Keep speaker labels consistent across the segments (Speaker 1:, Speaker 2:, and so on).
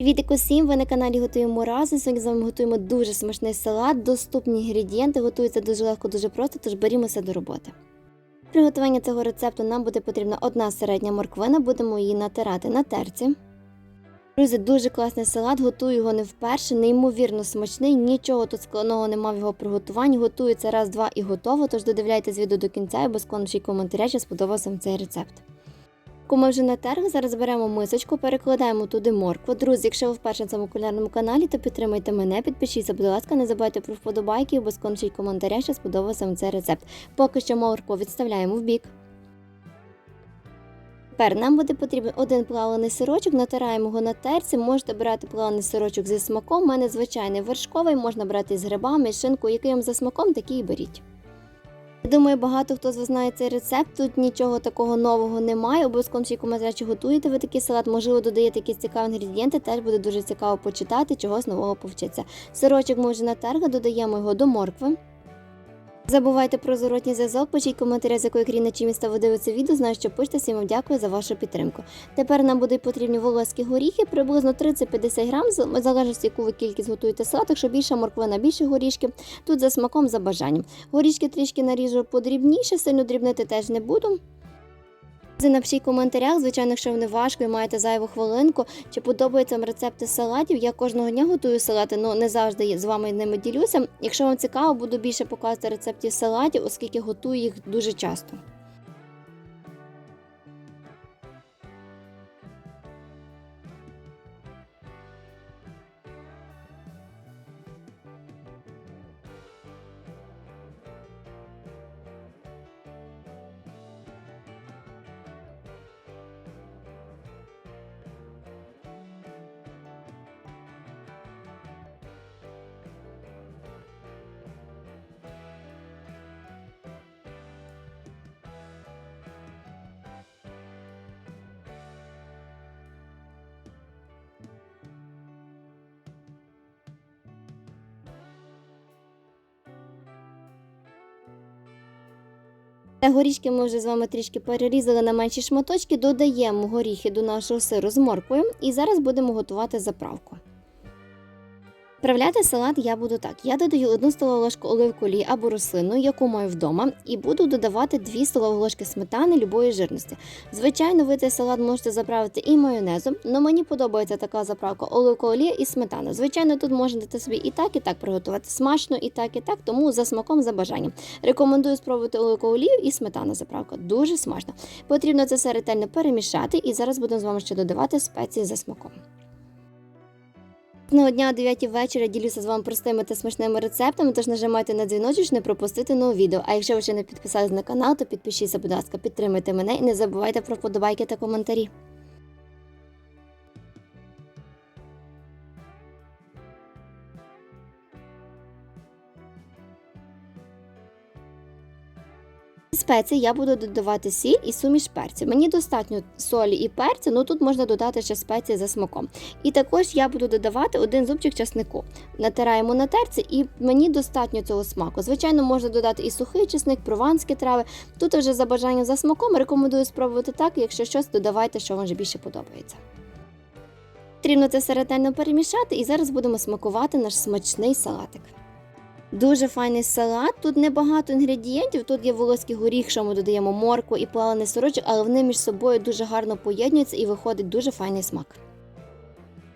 Speaker 1: Привіт усім! Ви на каналі Готуємо разом. Сьогодні з вами готуємо дуже смачний салат, доступні інгредієнти, готується дуже легко, дуже просто, тож берімося до роботи. При Приготування цього рецепту нам буде потрібна одна середня морквина, будемо її натирати на терці. Друзі, дуже класний салат, готую його не вперше, неймовірно смачний, нічого тут складного немає в його приготуванні. Готується раз-два і готово, тож додивляйтесь відео до кінця і напишіть коментаря, чи сподобався вам цей рецепт. Яку ми вже натерли, зараз беремо мисочку, перекладаємо туди моркву. Друзі, якщо ви вперше на цьому кулінарному каналі, то підтримайте мене, підпишіться, будь ласка, не забувайте про вподобайки обов'язково напишіть коментаря, що сподобався вам цей рецепт. Поки що моркву відставляємо в бік. Тепер нам буде потрібен один плавлений сирочок, натираємо його на терці. Можете брати плавлений сирочок зі смаком. У мене звичайний вершковий, можна брати з грибами, з шинкою, який вам за смаком, такий і беріть. Думаю, багато хто з вас знає цей рецепт. Тут нічого такого нового немає. Обов'язково всі чи готуєте ви такий салат, можливо, додаєте якісь цікаві інгредієнти, теж буде дуже цікаво почитати, чогось нового повчиться. Сирочок ми вже натерли, додаємо його до моркви. Забувайте про зворотній зв'язок, пишіть коментарі, з якої країни чи міста ви дивитеся відео. Знаю, що пишете, всім вам дякую за вашу підтримку. Тепер нам будуть потрібні волоські горіхи, приблизно 30-50 грам, в залежності, яку ви кількість готуєте салат, якщо більше морквина, більше горішки. Тут за смаком, за бажанням. Горішки трішки наріжу подрібніше, сильно дрібнити теж не буду. Напишіть в коментарях, звичайно, якщо вони важко і маєте зайву хвилинку, чи подобаються вам рецепти салатів. Я кожного дня готую салати, але не завжди з вами ними ділюся. Якщо вам цікаво, буду більше показувати рецептів салатів, оскільки готую їх дуже часто. Горішки ми вже з вами трішки перерізали на менші шматочки, додаємо горіхи до нашого сиру з морквою і зараз будемо готувати заправку. Вправляти салат я буду так. Я додаю 1 столову ложку оливку або рослину, яку маю вдома, і буду додавати 2 столові ложки сметани любої жирності. Звичайно, ви цей салат можете заправити і майонезом, але мені подобається така заправка оливка олія і сметана. Звичайно, тут можна дати собі і так, і так приготувати смачно, і так, і так, тому за смаком, за бажанням. Рекомендую спробувати оливкову і сметана заправка. Дуже смачно. Потрібно це все ретельно перемішати, і зараз будемо з вами ще додавати спеції за смаком. Кожного дня о 9 вечора ділюся з вами простими та смачними рецептами, тож нажимайте на дзвіночок, щоб не пропустити нове відео. А якщо ви ще не підписались на канал, то підпишіться, будь ласка, підтримайте мене і не забувайте про вподобайки та коментарі. Спеції я буду додавати сіль і суміш перцю. Мені достатньо солі і перцю, ну тут можна додати ще спеції за смаком. І також я буду додавати один зубчик часнику. Натираємо на терці, і мені достатньо цього смаку. Звичайно, можна додати і сухий чесник, прованські трави. Тут вже за бажанням за смаком рекомендую спробувати так, якщо щось додавайте, що вам вже більше подобається. Потрібно це все перемішати, і зараз будемо смакувати наш смачний салатик. Дуже файний салат. Тут небагато інгредієнтів. Тут є волоський горіх, що ми додаємо моркву і плавлений сорочок, але вони між собою дуже гарно поєднуються і виходить дуже файний смак.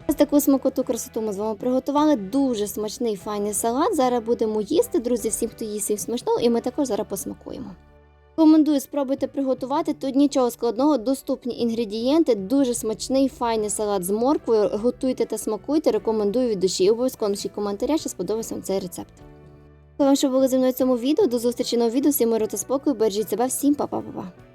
Speaker 1: Ось таку смакоту красоту ми з вами приготували. Дуже смачний файний салат. Зараз будемо їсти, друзі, всім, хто їсть всім смачного, і ми також зараз посмакуємо. Рекомендую спробуйте приготувати. Тут нічого складного, доступні інгредієнти, дуже смачний, файний салат з морквою. Готуйте та смакуйте. Рекомендую від душі. Обов'язково напишіть коментаря, що сподобався вам цей рецепт. Дякую вам, що були зі мною в цьому відео. До зустрічі на відео. Всім миру та спокою. Бережіть себе, всім па-па-па-па.